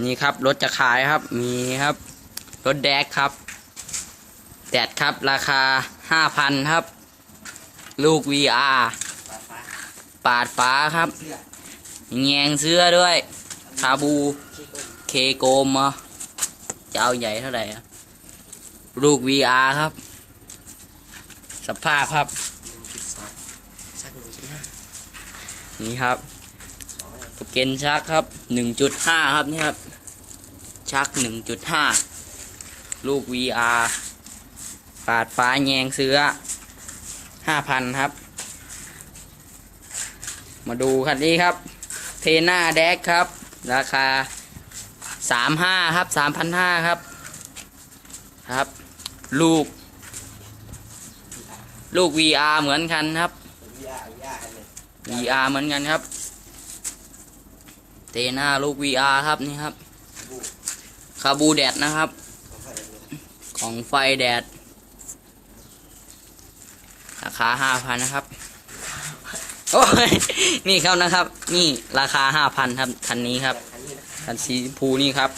นี่ครับรถจะขายครับ มีครับ รถแดกครับ แดดครับ ราคาห้าพันครับ ลูก VR ปาดฟ้าครับ แงงเสื้อด้วยคาบูเคโกมอะจะเอาใหญ่เท่าไหร่ลูก VR ครับ สภาพครับ นี่ครับ เกนชักครับหนึ่งจุดห้าครับนี่ครับ ชักหนึ่งจุดห้าลูก VR ปาดฟ้าแยงเสือห้าพันครับ มาดูคันนี้ครับ เทน่าแดกครับ ราคาสามห้าครับสามพันห้าครับ ครับ ลูก ลูก VR เหมือนกันครับวิอาวิอาเลย VR เหมือนกันครับ เตหน้าลูก VR ครับนี่ครับ คาบูแดดนะครับ ของไฟแดด ราคาห้าพันนะครับ โอ้ย นี่ครับนะครับ นี่ราคาห้าพันครับ คันนี้ครับ คันสีพูนี่ครับ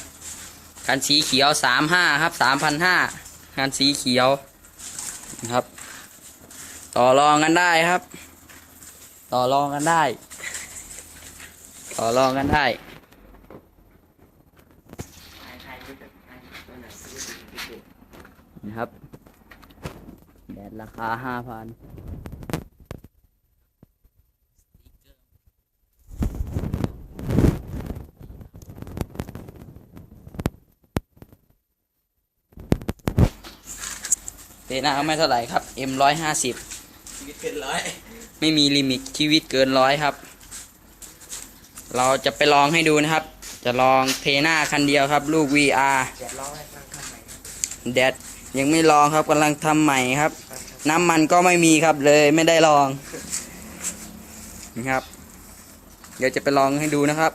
คันสีเขียวสามห้าครับสามพันห้าคันสีเขียวนะครับ ต่อรองกันได้ครับ ต่อรองกันได้ ต่อรองกันได้ไทยไทยนี่เป็นไทยตัวไหนซื้อเป็นพิเศษนะครับ แดดราคาห้าพันเตหน้าไม่เท่าไหร่ครับ M ร้อยห้าสิบชีวิตเกินร้อย ไม่มีลิมิตชีวิตเกินร้อยครับ เราจะไปลองให้ดูนะครับ จะลองเทหน้าคันเดียวครับ ลูก VR แดดยังไม่ลองครับกำลังทำใหม่ครับ น้ำมันก็ไม่มีครับเลยไม่ได้ลองนะครับ เดี๋ยวจะไปลองให้ดูนะครับ